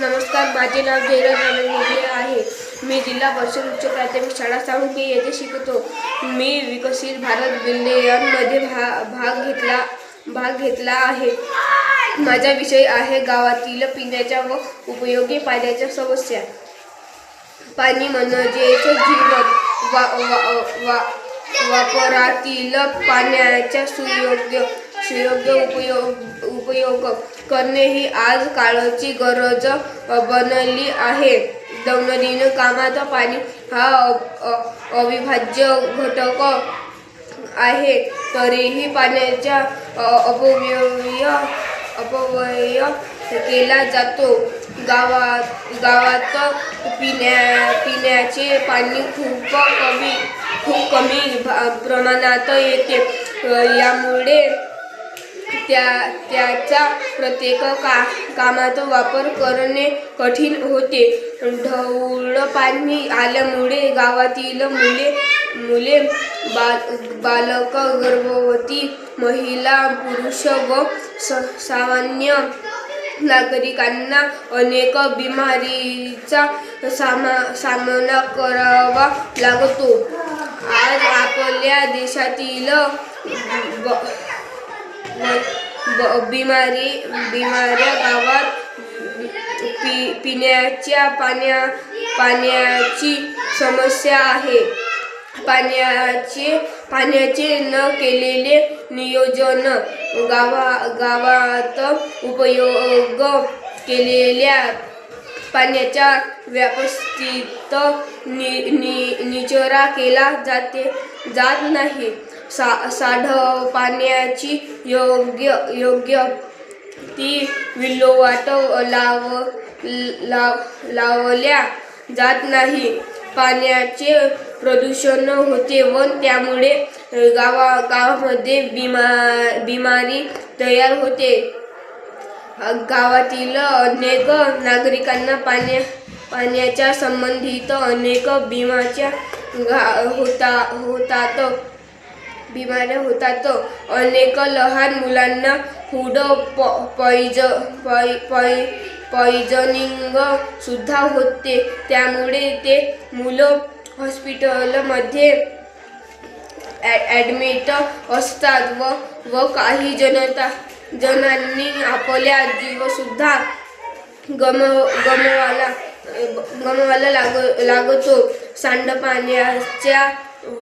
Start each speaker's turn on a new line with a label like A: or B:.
A: नमस्कार माझे नाव जयराज रमेश मोगले आहे. मी जिल्हा परिषद उच्च प्राथमिक शाळा साळुंके येथे शिकतो. मी विकसित भारत बिल्डियनमध्ये भा भाग घेतला भाग घेतला आहे. माझा विषय आहे गावातील पिण्याच्या व उपयोगी पाण्याच्या समस्या. पाणी म्हणजेच जीवन. वा वा वा वापरातील पाण्याच्या सुयोग्य सुयोग्य उपयोग उपयोग करणे ही आज काळाची गरज बनली आहे. दैनंदिन कामात पाणी हा अविभाज्य घटक आहे. तरीही पाण्याचा अपव्यय अपव्यय केला जातो. गावात गावात पिण्या पिण्याचे पाणी खूप कमी खूप कमी भा- प्रमाणात येते. यामुळे त्या त्याचा प्रत्येक का कामात वापर करणे कठीण होते. ढवळ पाणी आल्यामुळे गावातील मुले मुले बाल बालक गर्भवती महिला पुरुष व स सामान्य नागरिकांना अनेक बिमारीचा सामा सामना करावा लागतो. आज आपल्या देशातील बिमारी बिमाऱ्या गावात पि पिण्याच्या पाण्या पाण्याची समस्या आहे. पाण्याचे पाण्याचे न केलेले नियोजन गावा गावात उपयोग केलेल्या पाण्याच्या व्यवस्थित नि नि निचरा केला जाते जात नाही. सा सांडपाण्याची योग्य योग्य ती विल्हेवाट लाव लाव लावल्या जात नाही. पाण्याचे प्रदूषण होते व त्यामुळे गावा गावामध्ये बिमा बिमारी तयार होते. गावातील अनेक नागरिकांना पाण्या पाण्याच्या संबंधित अनेक बिमाच्या घा होता होतात. बिमाऱ्या होतात अनेक लहान मुलांना फूड पॉइज पॉइ पॉइ सुद्धा होते. त्यामुळे ते मुलं हॉस्पिटलमध्ये ॲ ॲडमिट असतात व व काही जनता जणांनी आपल्या जीवसुद्धा गमव गमवायला गमवायला लाग लागतो. सांडपाण्याच्या